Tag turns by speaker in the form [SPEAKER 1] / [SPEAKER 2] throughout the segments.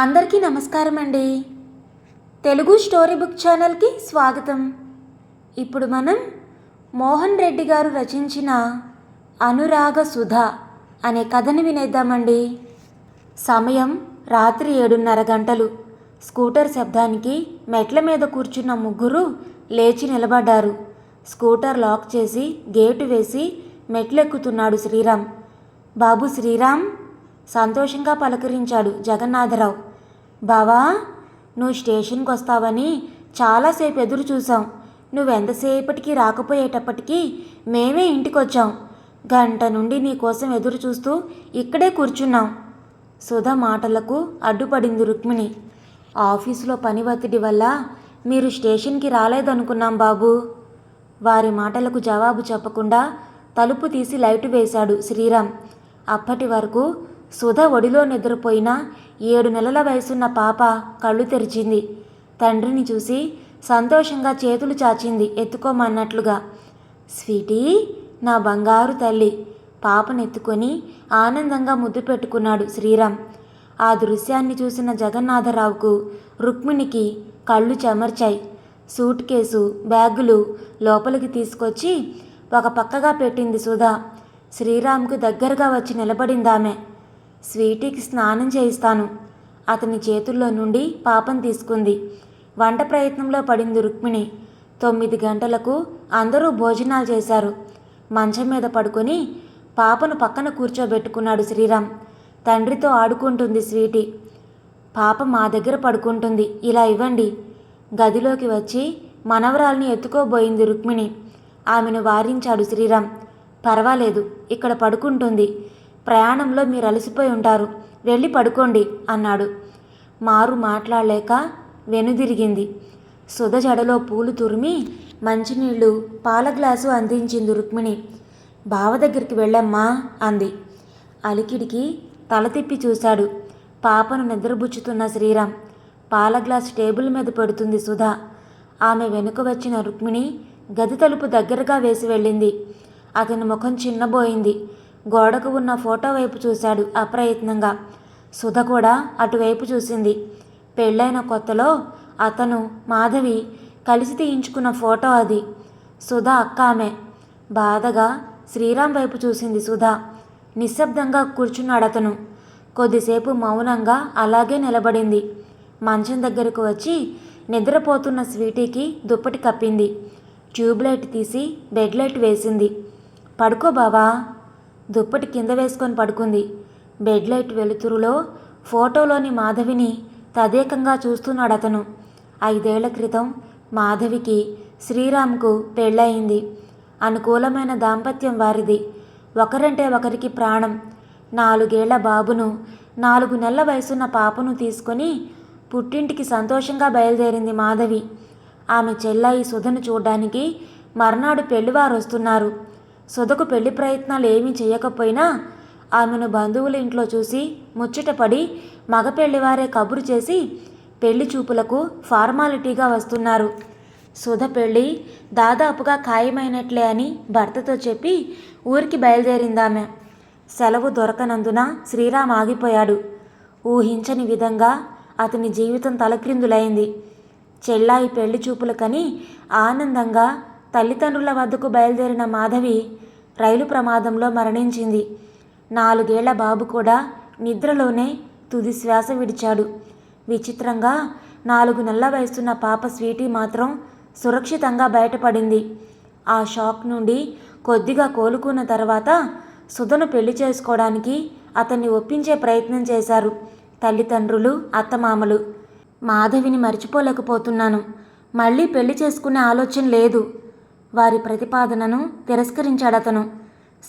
[SPEAKER 1] అందరికీ నమస్కారం అండి. తెలుగు స్టోరీ బుక్ ఛానల్కి స్వాగతం. ఇప్పుడు మనం మోహన్ రెడ్డి గారు రచించిన అనురాగ సుధ అనే కథని వినేద్దామండి. సమయం రాత్రి ఏడున్నర గంటలు. స్కూటర్ శబ్దానికి మెట్ల మీద కూర్చున్న ముగ్గురు లేచి నిలబడ్డారు. స్కూటర్ లాక్ చేసి గేటు వేసి మెట్లెక్కుతున్నాడు శ్రీరామ్. బాబు శ్రీరామ్ సంతోషంగా పలకరించాడు జగన్నాథరావు. బావా నువ్వు స్టేషన్కి వస్తావని చాలాసేపు ఎదురు చూసాం నువ్వెంతసేపటికి రాకపోయేటప్పటికీ మేమే ఇంటికొచ్చాం. గంట నుండి నీకోసం ఎదురు చూస్తూ ఇక్కడే కూర్చున్నాం. సుధ మాటలకు అడ్డుపడింది రుక్మిణి. ఆఫీసులో పని ఒత్తిడి వల్ల మీరు స్టేషన్కి రాలేదనుకున్నాం బాబు. వారి మాటలకు జవాబు చెప్పకుండా తలుపు తీసి లైటు వేశాడు శ్రీరామ్. అప్పటి వరకు సుధ ఒడిలో నిద్రపోయిన ఏడు నెలల వయసున్న పాప కళ్ళు తెరిచింది. తండ్రిని చూసి సంతోషంగా చేతులు చాచింది ఎత్తుకోమన్నట్లుగా. స్వీటీ నా బంగారు తల్లి పాపనెత్తుకొని ఆనందంగా ముద్దు పెట్టుకున్నాడు శ్రీరామ్. ఆ దృశ్యాన్ని చూసిన జగన్నాథరావుకు రుక్మిణికి కళ్ళు చెమర్చాయి. సూట్ కేసు బ్యాగులు లోపలికి తీసుకొచ్చి ఒక పక్కగా పెట్టింది సుధా. శ్రీరామ్కు దగ్గరగా వచ్చి నిలబడిందామె. స్వీటీకి స్నానం చేయిస్తాను. అతని చేతుల్లో నుండి పాపం తీసుకుంది. వంట ప్రయత్నంలో పడింది రుక్మిణి. తొమ్మిది గంటలకు అందరూ భోజనాలు చేశారు. మంచం మీద పడుకొని పాపను పక్కన కూర్చోబెట్టుకున్నాడు శ్రీరామ్. తండ్రితో ఆడుకుంటుంది స్వీటీ. పాప మా దగ్గర పడుకుంటుంది. ఇలా ఇవ్వండి. గదిలోకి వచ్చి మనవరాల్ని ఎత్తుకోబోయింది రుక్మిణి. ఆమెను వారించాడు శ్రీరామ్. పర్వాలేదు ఇక్కడ పడుకుంటుంది. ప్రయాణంలో మీరు అలసిపోయి ఉంటారు. వెళ్ళి పడుకోండి అన్నాడు. మారు మాట్లాడలేక వెనుదిరిగింది. సుధ జడలో పూలు తురిమి మంచినీళ్ళు పాల గ్లాసు అందించింది రుక్మిణి. బావ దగ్గరికి వెళ్ళమ్మా అంది. అలికిడికి తల తిప్పి చూశాడు. పాపను నిద్రబుచ్చుతున్న శ్రీరామ్. పాల గ్లాస్ టేబుల్ మీద పెడుతుంది సుధా. ఆమె వెనుక వచ్చిన రుక్మిణి గది తలుపు దగ్గరగా వేసి వెళ్ళింది. అతని ముఖం చిన్నబోయింది. గోడకు ఉన్న ఫోటో వైపు చూశాడు అప్రయత్నంగా. సుధ కూడా అటువైపు చూసింది. పెళ్ళైన కొత్తలో అతను మాధవి కలిసి తీయించుకున్న ఫోటో అది. సుధ అక్క ఆమె బాధగా శ్రీరామ్ వైపు చూసింది సుధా. నిశ్శబ్దంగా కూర్చున్నాడు అతను. కొద్దిసేపు మౌనంగా అలాగే నిలబడింది. మంచం దగ్గరకు వచ్చి నిద్రపోతున్న స్వీటీకి దుప్పటి కప్పింది. ట్యూబ్లైట్ తీసి బెడ్ లైట్ వేసింది. పడుకో బావా. దుప్పటి కింద వేసుకొని పడుకుంది. బెడ్ లైట్ వెలుతురులో ఫోటోలోని మాధవిని తదేకంగా చూస్తున్నాడు అతను. ఐదేళ్ళ క్రితం మాధవికి శ్రీరామ్కు పెళ్ళయింది. అనుకూలమైన దాంపత్యం వారిది. ఒకరంటే ఒకరికి ప్రాణం. నాలుగేళ్ళ బాబును నాలుగు నెలల వయసున్న పాపను తీసుకొని పుట్టింటికి సంతోషంగా బయలుదేరింది మాధవి. ఆమె చెల్లాయి సుధను చూడ్డానికి మర్నాడు పెళ్ళివారు వస్తున్నారు సుధకు పెళ్ళి ప్రయత్నాలు ఏమీ చేయకపోయినా ఆమెను బంధువుల ఇంట్లో చూసి ముచ్చటపడి మగ పెళ్ళివారే కబురు చేసి పెళ్ళి చూపులకు ఫార్మాలిటీగా వస్తున్నారు. సుధ పెళ్ళి దాదాపుగా ఖాయమైనట్లే అని భర్తతో చెప్పి ఊరికి బయలుదేరిందామె. సెలవు దొరకనందున శ్రీరామ్ ఆగిపోయాడు. ఊహించని విధంగా అతని జీవితం తలక్రిందులైంది. చెల్లాయి పెళ్ళి చూపులకని ఆనందంగా తల్లిదండ్రుల వద్దకు బయలుదేరిన మాధవి రైలు ప్రమాదంలో మరణించింది. నాలుగేళ్ళ బాబు కూడా నిద్రలోనే తుది శ్వాస విడిచాడు. విచిత్రంగా నాలుగు నెలల వయసున్న పాప స్వీటీ మాత్రం సురక్షితంగా బయటపడింది. ఆ షాక్ నుండి కొద్దిగా కోలుకున్న తర్వాత సుధను పెళ్ళి చేసుకోవడానికి అతన్ని ఒప్పించే ప్రయత్నం చేశారు తల్లిదండ్రులు అత్తమామలు. మాధవిని మర్చిపోలేకపోతున్నాను. మళ్ళీ పెళ్ళి చేసుకునే ఆలోచన లేదు. వారి ప్రతిపాదనను తిరస్కరించాడు అతను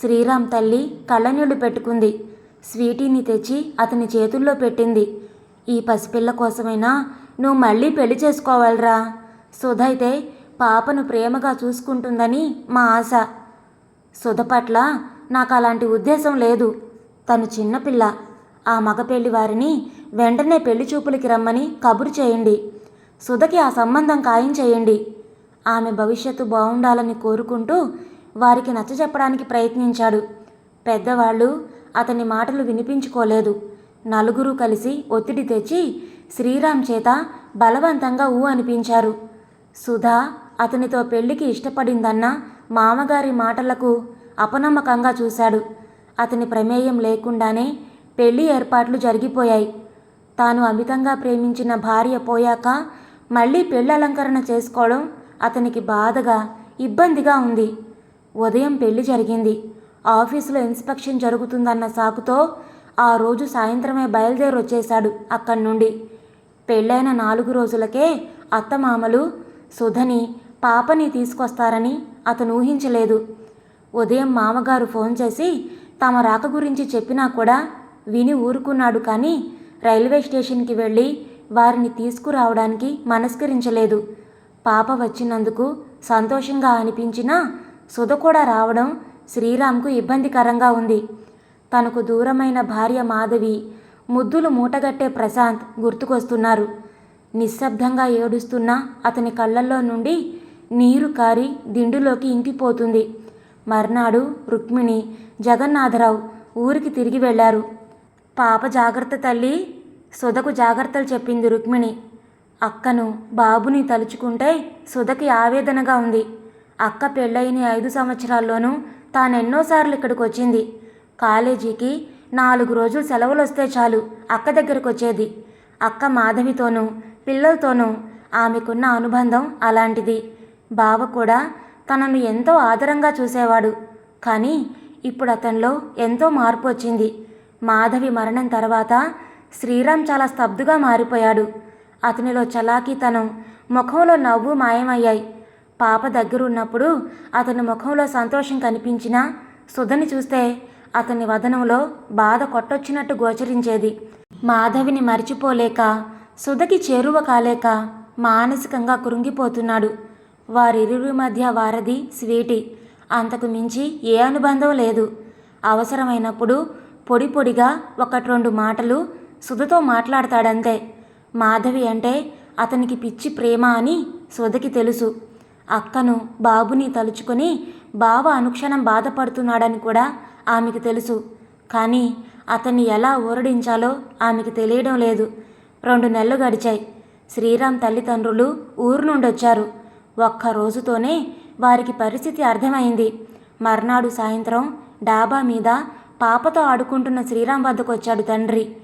[SPEAKER 1] శ్రీరామ్ తల్లి కళ్ళనీళ్ళు పెట్టుకుంది. స్వీటీని తెచ్చి అతని చేతుల్లో పెట్టింది. ఈ పసిపిల్ల కోసమైనా నువ్వు మళ్ళీ పెళ్ళి చేసుకోవాలిరా. సుధ అయితే పాపను ప్రేమగా చూసుకుంటుందని మా ఆశ. సుధ పట్ల నాకు అలాంటి ఉద్దేశం లేదు. తను చిన్నపిల్ల ఆ మగ పెళ్ళి వారిని వెంటనే పెళ్ళి చూపులకి రమ్మని కబురు చేయండి. సుధకి ఆ సంబంధం ఖాయం చేయండి. ఆమె భవిష్యత్తు బాగుండాలని కోరుకుంటూ వారికి నచ్చజెప్పడానికి ప్రయత్నించాడు. పెద్దవాళ్ళు అతని మాటలు వినిపించుకోలేదు. నలుగురు కలిసి ఒత్తిడి తెచ్చి శ్రీరామ్ చేత బలవంతంగా ఊ అనిపించారు. సుధా అతనితో పెళ్ళికి ఇష్టపడిందన్న మామగారి మాటలకు అపనమ్మకంగా చూశాడు. అతని ప్రమేయం లేకుండానే పెళ్ళి ఏర్పాట్లు జరిగిపోయాయి. తాను అమితంగా ప్రేమించిన భార్య పోయాక మళ్ళీ పెళ్ళి అలంకరణ చేసుకోవడం అతనికి బాధగా ఇబ్బందిగా ఉంది. ఉదయం పెళ్ళి జరిగింది. ఆఫీసులో ఇన్స్పెక్షన్ జరుగుతుందన్న సాకుతో ఆ రోజు సాయంత్రమే బయలుదేరి వచ్చేశాడు అక్కడి నుండి. పెళ్ళైన నాలుగు రోజులకే అత్తమామలు సుధని పాపని తీసుకొస్తారని అతను ఊహించలేదు. ఉదయం మామగారు ఫోన్ చేసి తమ రాక గురించి చెప్పినా కూడా విని ఊరుకున్నాడు కానీ రైల్వే స్టేషన్కి వెళ్ళి వారిని తీసుకురావడానికి మనస్కరించలేదు. పాప వచ్చినందుకు సంతోషంగా అనిపించినా సుధ కూడా రావడం శ్రీరామ్కు ఇబ్బందికరంగా ఉంది. తనకు దూరమైన భార్య మాధవి ముద్దులు మూటగట్టే ప్రశాంత్ గుర్తుకొస్తున్నారు. నిశ్శబ్దంగా ఏడుస్తున్న అతని కళ్ళల్లో నుండి నీరు కారి దిండులోకి ఇంకిపోతుంది. మర్నాడు రుక్మిణి జగన్నాథరావు ఊరికి తిరిగి వెళ్ళారు పాప జాగ్రత్త తల్లి సుధకు జాగ్రత్తలు చెప్పింది రుక్మిణి. అక్కను బాబుని తలుచుకుంటే సుధకి ఆవేదనగా ఉంది. అక్క పెళ్ళైన ఐదు సంవత్సరాల్లోనూ తానెన్నోసార్లు ఇక్కడికి వచ్చింది కాలేజీకి నాలుగు రోజులు సెలవులు వస్తే చాలు అక్క దగ్గరకు వచ్చేది అక్క మాధవితోనూ పిల్లలతోనూ ఆమెకున్న అనుబంధం అలాంటిది. బావ కూడా తనను ఎంతో ఆదరంగా చూసేవాడు. కానీ ఇప్పుడు అతనిలో ఎంతో మార్పు వచ్చింది మాధవి మరణం తర్వాత శ్రీరామ్ చాలా స్తబ్దుగా మారిపోయాడు. అతనిలో చలాకీతనం. ముఖంలో నవ్వు మాయమయ్యాయి. పాప దగ్గరున్నప్పుడు అతని ముఖంలో సంతోషం కనిపించినా సుధని చూస్తే అతని వదనంలో బాధ కొట్టొచ్చినట్టు గోచరించేది. మాధవిని మరిచిపోలేక సుధకి చేరువ కాలేక మానసికంగా కృంగిపోతున్నాడు. వారిరువురి మధ్య వారధి స్వీటి అంతకు మించి ఏ అనుబంధం లేదు. అవసరమైనప్పుడు పొడి పొడిగా ఒకటి రెండు మాటలు సుధతో మాట్లాడతాడంతే. మాధవి అంటే అతనికి పిచ్చి ప్రేమ అని సుధకి తెలుసు. అక్కను బాబుని తలుచుకొని బావ అనుక్షణం బాధపడుతున్నాడని కూడా ఆమెకు తెలుసు. కానీ అతన్ని ఎలా ఊరడించాలో ఆమెకు తెలియడం లేదు. రెండు నెలలు గడిచాయి. శ్రీరామ్ తల్లిదండ్రులు ఊరు నుండి వచ్చారు ఒక్క రోజుతోనే వారికి పరిస్థితి అర్థమైంది. మర్నాడు సాయంత్రం డాబా మీద పాపతో ఆడుకుంటున్న శ్రీరామ్ వద్దకు వచ్చాడు తండ్రి.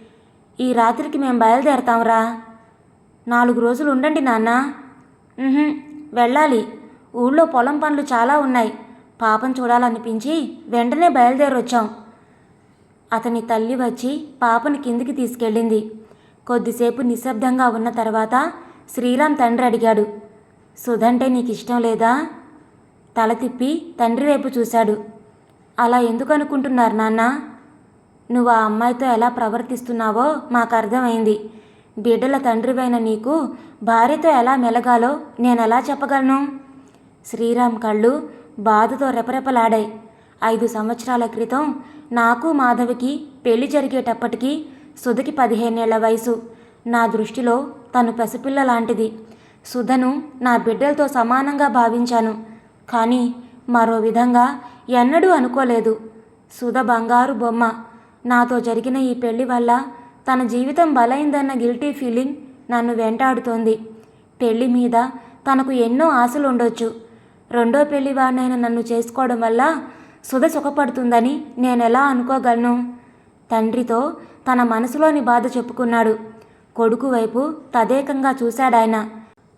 [SPEAKER 1] ఈ రాత్రికి మేము బయలుదేరతాంరా. నాలుగు రోజులు ఉండండి నాన్న. వెళ్ళాలి. ఊళ్ళో పొలం పనులు చాలా ఉన్నాయి. పాపం చూడాలనిపించి వెంటనే బయలుదేరొచ్చాం. అతని తల్లి వచ్చి పాపని కిందికి తీసుకెళ్ళింది. కొద్దిసేపు నిశ్శబ్దంగా ఉన్న తర్వాత శ్రీరామ్ తండ్రి అడిగాడు సుధంటే నీకు ఇష్టం లేదా? తల తిప్పి తండ్రి వైపు చూశాడు. అలా ఎందుకు అనుకుంటున్నారు నాన్న? నువ్వు ఆ అమ్మాయితో ఎలా ప్రవర్తిస్తున్నావో మాకు అర్థమైంది బిడ్డల తండ్రివైన నీకు భార్యతో ఎలా మెలగాలో నేను ఎలా చెప్పగలను? శ్రీరామ్ కళ్ళు బాధతో రెపరెపలాడాయి. ఐదు సంవత్సరాల క్రితం నాకు మాధవికి పెళ్ళి జరిగేటప్పటికీ సుధకి పదిహేనేళ్ళ వయసు. నా దృష్టిలో తను పసిపిల్ల లాంటిది. సుధను నా బిడ్డలతో సమానంగా భావించాను. కానీ మరో విధంగా ఎన్నడూ అనుకోలేదు. సుధ బంగారు బొమ్మ. నాతో జరిగిన ఈ పెళ్ళి వల్ల తన జీవితం బలైందన్న గిల్టీ ఫీలింగ్ నన్ను వెంటాడుతోంది. పెళ్ళి మీద తనకు ఎన్నో ఆశలు ఉండొచ్చు రెండో పెళ్ళి వాడినైన నన్ను చేసుకోవడం వల్ల సుధ సుఖపడుతుందని నేనెలా అనుకోగలను? తండ్రితో తన మనసులోని బాధ చెప్పుకున్నాడు. కొడుకు వైపు తదేకంగా చూశాడాయన.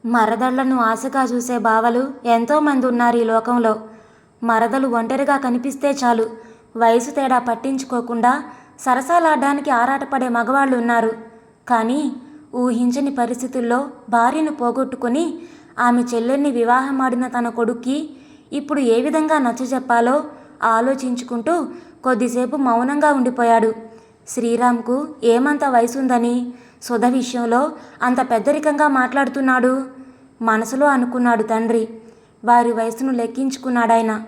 [SPEAKER 1] మరదళ్ళను ఆశగా చూసే బావలు ఎంతోమంది ఉన్నారు ఈ లోకంలో. మరదలు ఒంటరిగా కనిపిస్తే చాలు. వయసు తేడా పట్టించుకోకుండా సరసాలాడడానికి ఆరాటపడే మగవాళ్ళు ఉన్నారు. కానీ ఊహించని పరిస్థితుల్లో భార్యను పోగొట్టుకుని ఆమె చెల్లెల్ని వివాహమాడిన తన కొడుక్కి ఇప్పుడు ఏ విధంగా నచ్చజెప్పాలో ఆలోచించుకుంటూ కొద్దిసేపు మౌనంగా ఉండిపోయాడు. శ్రీరామ్కు ఏమంత వయసుందని సుధ విషయంలో అంత పెద్దరికంగా మాట్లాడుతున్నాడు? మనసులో అనుకున్నాడు తండ్రి. వారి వయసును లెక్కించుకున్నాడాయన.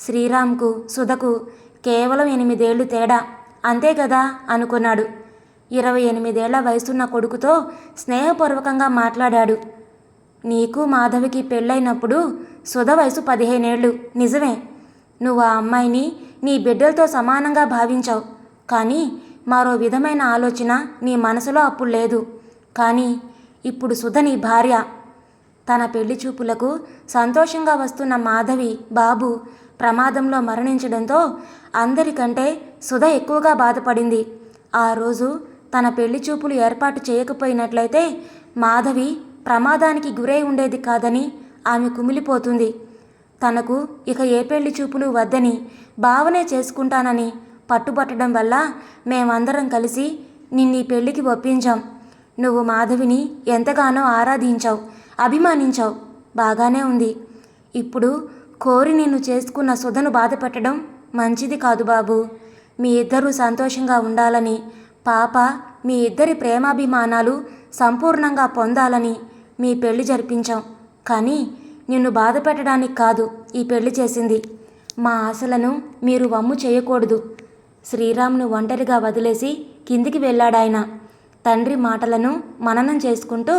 [SPEAKER 1] శ్రీరామ్కు సుధకు కేవలం ఎనిమిదేళ్ళు తేడా. అంతే కదా అనుకున్నాడు. ఇరవై ఎనిమిదేళ్ళ వయసున్న కొడుకుతో స్నేహపూర్వకంగా మాట్లాడాడు. నీకు మాధవికి పెళ్ళైనప్పుడు సుధ వయసు పదిహేనేళ్ళు నిజమే. నువ్వు ఆ అమ్మాయిని నీ బిడ్డలతో సమానంగా భావించావు. కానీ మరో విధమైన ఆలోచన నీ మనసులో అప్పుడు లేదు. కానీ ఇప్పుడు సుధ నీ భార్య. తన పెళ్ళి చూపులకు సంతోషంగా వస్తున్న మాధవి బాబు ప్రమాదంలో మరణించడంతో అందరికంటే సుధ ఎక్కువగా బాధపడింది. ఆ రోజు తన పెళ్ళి చూపులు ఏర్పాటు చేయకపోయినట్లయితే మాధవి ప్రమాదానికి గురై ఉండేది కాదని ఆమె కుమిలిపోతుంది. తనకు ఇక ఏ పెళ్ళి చూపులు వద్దని భావనే చేసుకుంటానని పట్టుబట్టడం వల్ల మేమందరం కలిసి నిన్నీ పెళ్ళికి ఒప్పించాం. నువ్వు మాధవిని ఎంతగానో ఆరాధించావు అభిమానించావు బాగానే ఉంది. ఇప్పుడు కోరి నిన్ను చేసుకున్న సుధను బాధపెట్టడం మంచిది కాదు బాబు. మీ ఇద్దరూ సంతోషంగా ఉండాలని పాప మీ ఇద్దరి ప్రేమాభిమానాలు సంపూర్ణంగా పొందాలని మీ పెళ్ళి జరిపించాం. కానీ నిన్ను బాధ పెట్టడానికి కాదు ఈ పెళ్ళి చేసింది. మా ఆశలను మీరు వమ్ము చేయకూడదు. శ్రీరామ్ను ఒంటరిగా వదిలేసి కిందికి వెళ్ళాడాయన. తండ్రి మాటలను మననం చేసుకుంటూ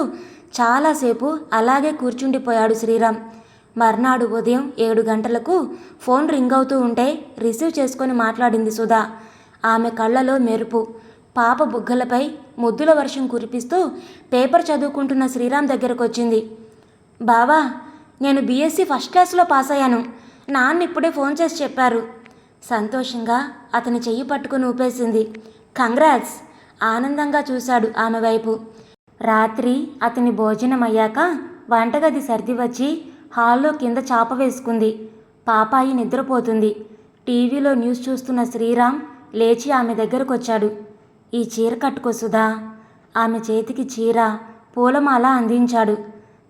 [SPEAKER 1] చాలాసేపు అలాగే కూర్చుండిపోయాడు శ్రీరామ్. మర్నాడు ఉదయం ఏడు గంటలకు ఫోన్ రింగ్ అవుతూ ఉంటే రిసీవ్ చేసుకొని మాట్లాడింది సుధా. ఆమె కళ్ళలో మెరుపు. పాప బుగ్గలపై ముద్దుల వర్షం కురిపిస్తూ పేపర్ చదువుకుంటున్న శ్రీరామ్ దగ్గరకు వచ్చింది బావా నేను బీఎస్సీ ఫస్ట్ క్లాస్లో పాస్ అయ్యాను నాన్న ఇప్పుడే ఫోన్ చేసి చెప్పారు. సంతోషంగా అతని చెయ్యి పట్టుకుని ఊపేసింది. కంగ్రాట్స్! ఆనందంగా చూశాడు ఆమె వైపు. రాత్రి అతని భోజనం అయ్యాక వంటగది సర్ది వచ్చి హాల్లో కింద చాప వేసుకుంది. పాపాయి నిద్రపోతుంది. టీవీలో న్యూస్ చూస్తున్న శ్రీరామ్ లేచి ఆమె దగ్గరకొచ్చాడు. ఈ చీర కట్టుకో సుధా. ఆమె చేతికి చీర పూలమాల అందించాడు.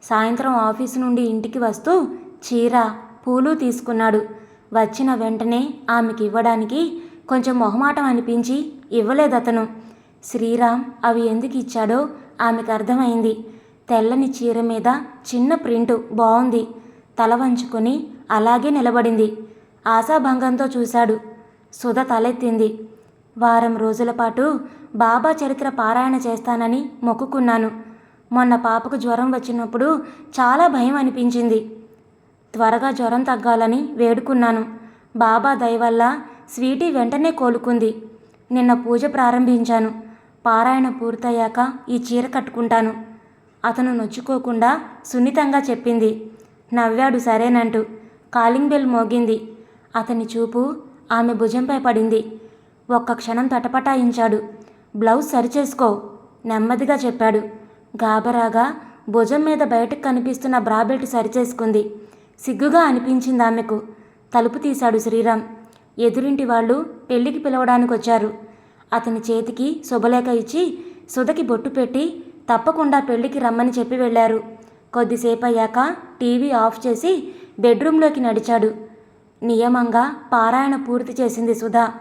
[SPEAKER 1] సాయంత్రం ఆఫీసు నుండి ఇంటికి వస్తూ చీర పూలు తీసుకున్నాడు. వచ్చిన వెంటనే ఆమెకి ఇవ్వడానికి కొంచెం మొహమాటం అనిపించి ఇవ్వలేదతను. శ్రీరామ్ అవి ఎందుకు ఇచ్చాడో ఆమెకు అర్థమైంది. తెల్లని చీర మీద చిన్న ప్రింటు బాగుంది తల వంచుకొని అలాగే నిలబడింది. ఆశాభంగంతో చూశాడు. సుధ తలెత్తింది. వారం రోజుల పాటు బాబా చరిత్ర పారాయణ చేస్తానని మొక్కుకున్నాను. మొన్న పాపకు జ్వరం వచ్చినప్పుడు చాలా భయం అనిపించింది. త్వరగా జ్వరం తగ్గాలని వేడుకున్నాను. బాబా దయవల్ల స్వీటీ వెంటనే కోలుకుంది. నిన్న పూజ ప్రారంభించాను. పారాయణ పూర్తయ్యాక ఈ చీర కట్టుకుంటాను. అతను నొచ్చుకోకుండా సున్నితంగా చెప్పింది. నవ్వాడు సరేనంటూ కాలింగ్ బెల్ మోగింది. అతని చూపు ఆమె భుజంపై పడింది. ఒక్క క్షణం తటపటాయించాడు. బ్లౌజ్ సరిచేసుకో నెమ్మదిగా చెప్పాడు. గాబరాగా భుజం మీద బయటకు కనిపిస్తున్న బ్రాబెల్ట్ సరిచేసుకుంది. సిగ్గుగా అనిపించింది ఆమెకు. తలుపు తీశాడు శ్రీరామ్. ఎదురింటి వాళ్ళు పెళ్ళికి పిలవడానికి వచ్చారు అతని చేతికి శుభలేఖ ఇచ్చి సుధకి బొట్టు పెట్టి తప్పకుండా పెళ్ళికి రమ్మని చెప్పి వెళ్ళారు. కొద్దిసేపు అయ్యాక టీవీ ఆఫ్ చేసి బెడ్రూమ్లోకి నడిచాడు. నియమంగా పారాయణ పూర్తి చేసింది సుధా.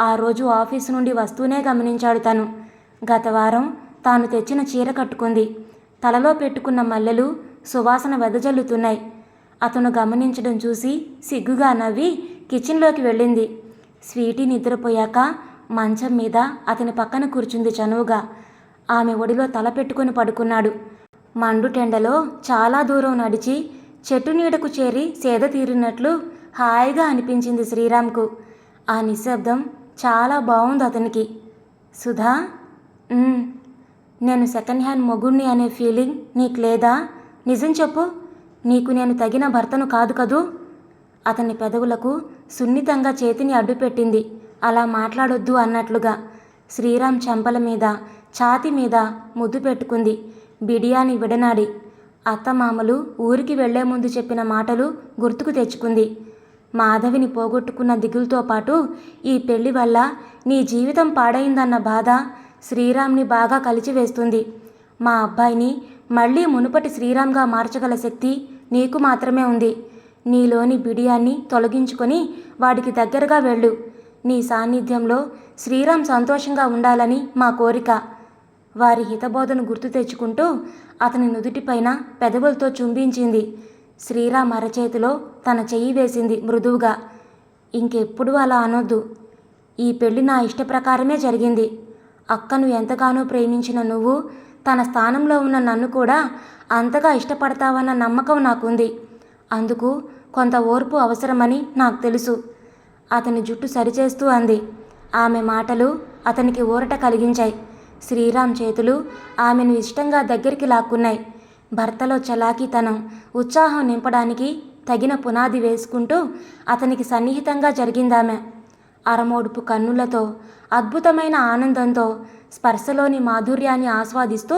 [SPEAKER 1] ఆ రోజు ఆఫీసు నుండి వస్తూనే గమనించాడు తను. గత వారం తాను తెచ్చిన చీర కట్టుకుంది. తలలో పెట్టుకున్న మల్లెలు సువాసన వెదజల్లుతున్నాయి. అతను గమనించడం చూసి సిగ్గుగా నవ్వి కిచెన్లోకి వెళ్ళింది. స్వీటీ నిద్రపోయాక మంచం మీద అతని పక్కన కూర్చుంది చనువుగా. ఆమె ఒడిలో తల పెట్టుకుని పడుకున్నాడు. మండుటెండలో చాలా దూరం నడిచి చెట్టు నీడకు చేరి సేద తీరినట్లు హాయిగా అనిపించింది శ్రీరామ్కు. ఆ నిశ్శబ్దం చాలా బాగుంది అతనికి. సుధా నేను సెకండ్ హ్యాండ్ మొగుణ్ణి అనే ఫీలింగ్ నీకు లేదా? నిజం చెప్పు. నీకు నేను తగిన భర్తను కాదు కదూ? అతని పెదవులకు సున్నితంగా చేతిని అడ్డుపెట్టింది. అలా మాట్లాడొద్దు అన్నట్లుగా శ్రీరామ్ చెంపల మీద ఛాతి మీద ముద్దు పెట్టుకుంది. బిడియాని విడనాడి. అత్తమామలు ఊరికి వెళ్ళే ముందు చెప్పిన మాటలు గుర్తుకు తెచ్చుకుంది. మాధవిని పోగొట్టుకున్న దిగులతో పాటు ఈ పెళ్ళి వల్ల నీ జీవితం పాడైందన్న బాధ శ్రీరామ్ని బాగా కలిచివేస్తుంది. మా అబ్బాయిని మళ్ళీ మునుపటి శ్రీరామ్గా మార్చగల శక్తి నీకు మాత్రమే ఉంది. నీలోని బిడియాన్ని తొలగించుకొని వాడికి దగ్గరగా వెళ్ళు. నీ సాన్నిధ్యంలో శ్రీరామ్ సంతోషంగా ఉండాలని మా కోరిక. వారి హితబోధను గుర్తు తెచ్చుకుంటూ అతని నుదుటిపైన పెదవులతో చుంబించింది. శ్రీరామ్ అరచేతిలో తన చెయ్యి వేసింది మృదువుగా. ఇంకెప్పుడు అలా అనొద్దు. ఈ పెళ్ళి నా ఇష్ట ప్రకారమే జరిగింది. అక్కను ఎంతగానో ప్రేమించిన నువ్వు తన స్థానంలో ఉన్న నన్ను కూడా అంతగా ఇష్టపడతావన్న నమ్మకం నాకుంది. అందుకు కొంత ఓర్పు అవసరమని నాకు తెలుసు. అతని జుట్టు సరిచేస్తూ అంది. ఆమె మాటలు అతనికి ఊరట కలిగించాయి. శ్రీరామ్ చేతులు ఆమెను ఇష్టంగా దగ్గరికి లాక్కున్నాయి. భర్తలో చలాకీతనం ఉత్సాహం నింపడానికి తగిన పునాది వేసుకుంటూ అతనికి సన్నిహితంగా జరిగిందామె. అరమోడుపు కన్నులతో అద్భుతమైన ఆనందంతో స్పర్శలోని మాధుర్యాన్ని ఆస్వాదిస్తూ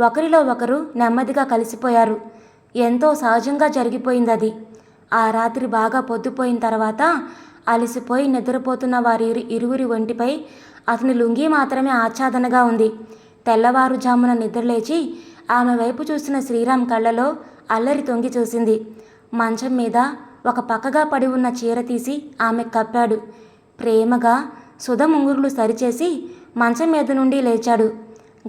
[SPEAKER 1] ఒకరిలో ఒకరు నెమ్మదిగా కలిసిపోయారు. ఎంతో సహజంగా జరిగిపోయింది అది ఆ రాత్రి బాగా పొద్దుపోయిన తర్వాత అలసిపోయి నిద్రపోతున్న వారి ఇరువురి ఒంటిపై అతని లుంగీ మాత్రమే ఆచ్ఛాదనగా ఉంది. తెల్లవారుజామున నిద్రలేచి ఆమె వైపు చూసిన శ్రీరామ్ కళ్ళలో అల్లరి తొంగి చూసింది. మంచం మీద ఒక పక్కగా పడి ఉన్న చీర తీసి ఆమె కప్పాడు. ప్రేమగా సుధ ముంగురులు సరిచేసి మంచం మీద నుండి లేచాడు.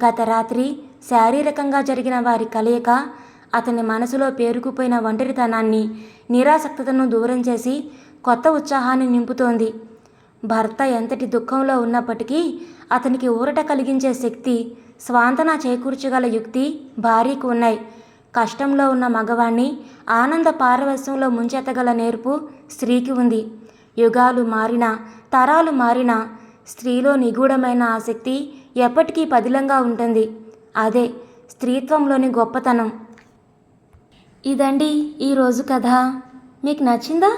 [SPEAKER 1] గత రాత్రి శారీరకంగా జరిగిన వారి కలయిక అతని మనసులో పేరుకుపోయిన ఒంటరితనాన్ని నిరాసక్తతను దూరం చేసి కొత్త ఉత్సాహాన్ని నింపుతోంది. భర్త ఎంతటి దుఃఖంలో ఉన్నప్పటికీ అతనికి ఊరట కలిగించే శక్తి స్వాంతన చేకూర్చగల యుక్తి భార్యకు ఉన్నాయి కష్టంలో ఉన్న మగవాణ్ణి ఆనంద పారవశ్యంలో ముంచెత్తగల నేర్పు స్త్రీకి ఉంది. యుగాలు మారినా తరాలు మారినా స్త్రీలో నిగూఢమైన ఆసక్తి ఎప్పటికీ పదిలంగా ఉంటుంది. అదే స్త్రీత్వంలోని గొప్పతనం. ఇదండి ఈరోజు కథ. మీకు నచ్చిందా?